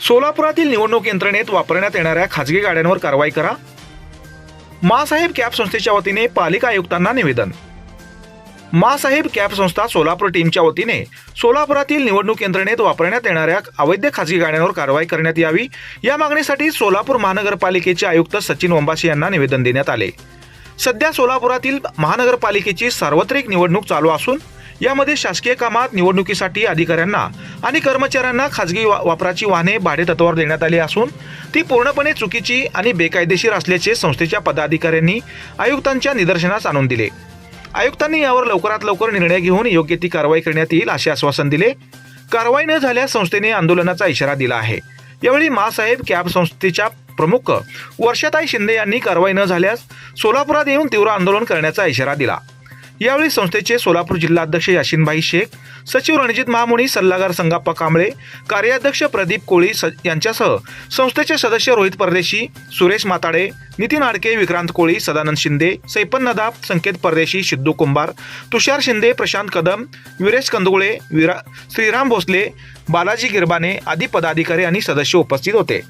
सोलापुरातील निवडणूक यंत्रणेत वापरण्यात येणाऱ्या खाजगी गाड्यांवर कारवाई करा. मासाहेब कॅब संस्थेच्या वतीने पालिका आयुक्तांना निवेदन. मासाहेब कॅब संस्था सोलापूर टीमच्या वतीने सोलापुरातील निवडणूक यंत्रणेत वापरण्यात येणाऱ्या अवैध खाजगी गाड्यांवर कारवाई करण्यात यावी. या मागणीसाठी सोलापूर महानगरपालिकेचे आयुक्त सचिन वंबाशी यांना निवेदन देण्यात आले. सध्या सोलापुरातील महानगरपालिकेची सार्वत्रिक निवडणूक चालू असून यामध्ये शासकीय कामात निवडणुकीसाठी अधिकाऱ्यांना आणि कर्मचाऱ्यांना खाजगी वा- वापराची वाहने भाडेतत्वावर देण्यात आली असून ती पूर्णपणे चुकीची आणि बेकायदेशीर असल्याचे संस्थेच्या पदाधिकाऱ्यांनी आयुक्तांच्या निदर्शनास आणून दिले. आयुक्तांनी यावर लवकरात लवकर निर्णय घेऊन योग्य ती कारवाई करण्यात येईल असे आश्वासन दिले. कारवाई न झाल्यास संस्थेने आंदोलनाचा इशारा दिला आहे. यावेळी मासाहेब कॅब संस्थेच्या प्रमुख. वर्षाताई शिंदे यांनी कारवाई न झाल्यास सोलापुरात येऊन तीव्र आंदोलन करण्याचा इशारा दिला. यावेळी संस्थेचे सोलापूर जिल्हाध्यक्ष याशिनभाई शेख सचिव रणजित महामुनी सल्लागार संगाप्पा कांबळे कार्याध्यक्ष प्रदीप कोळी स यांच्यासह संस्थेचे सदस्य रोहित परदेशी सुरेश माताडे नितीन आडके विक्रांत कोळी सदानंद शिंदे सैपन नदाब संकेत परदेशी सिद्धू कुंभार तुषार शिंदे प्रशांत कदम विरेश कंदुळे विरा श्रीराम भोसले बालाजी गिरबाने आदी पदाधिकारी आणि सदस्य उपस्थित होते.